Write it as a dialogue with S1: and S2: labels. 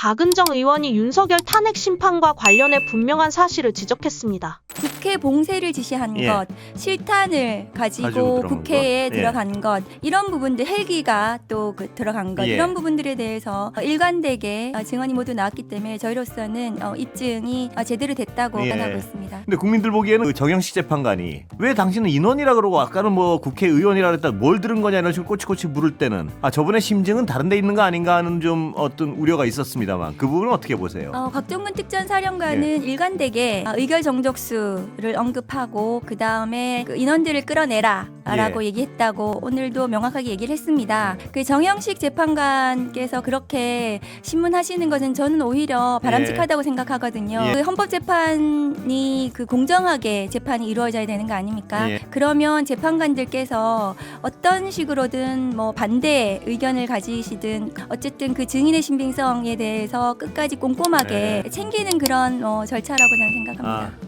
S1: 박은정 의원이 윤석열 탄핵 심판과 관련해 분명한 사실을 지적했습니다.
S2: 국회 봉쇄를 지시한
S3: 예.
S2: 것, 실탄을 가지고,
S3: 가지고 들어간
S2: 국회에
S3: 것, 예.
S2: 들어간 것, 이런 부분들 헬기가 또 그 들어간 것
S3: 예.
S2: 이런 부분들에 대해서 일관되게 어, 증언이 모두 나왔기 때문에 저희로서는 어, 입증이 어, 제대로 됐다고
S3: 예.
S2: 판단하고 있습니다.
S3: 근데 국민들 보기에는 그 정영식 재판관이 왜 당신은 인원이라 그러고 아까는 뭐 국회의원이라 그랬다 뭘 들은 거냐 이런 식으로 꼬치꼬치 물을 때는 아 저번에 심증은 다른 데 있는 거 아닌가 하는 좀 어떤 우려가 있었습니다 만. 그 부분은 어떻게 보세요?
S2: 어, 곽종근 특전 사령관은 일관되게 어, 의결 정족수를 언급하고 그 다음에 그 인원들을 끌어내라 라고
S3: 예.
S2: 얘기했다고 오늘도 명확하게 얘기를 했습니다. 그 정영식 재판관께서 그렇게 신문하시는 것은 저는 오히려 바람직하다고 생각하거든요.
S3: 예.
S2: 그 헌법재판이 그 공정하게 재판이 이루어져야 되는 거 아닙니까?
S3: 예.
S2: 그러면 재판관들께서 어떤 식으로든 뭐 반대 의견을 가지시든 어쨌든 그 증인의 신빙성에 대해서 끝까지 꼼꼼하게
S3: 네.
S2: 챙기는 그런 어, 절차라고 저는 생각합니다.
S3: 아,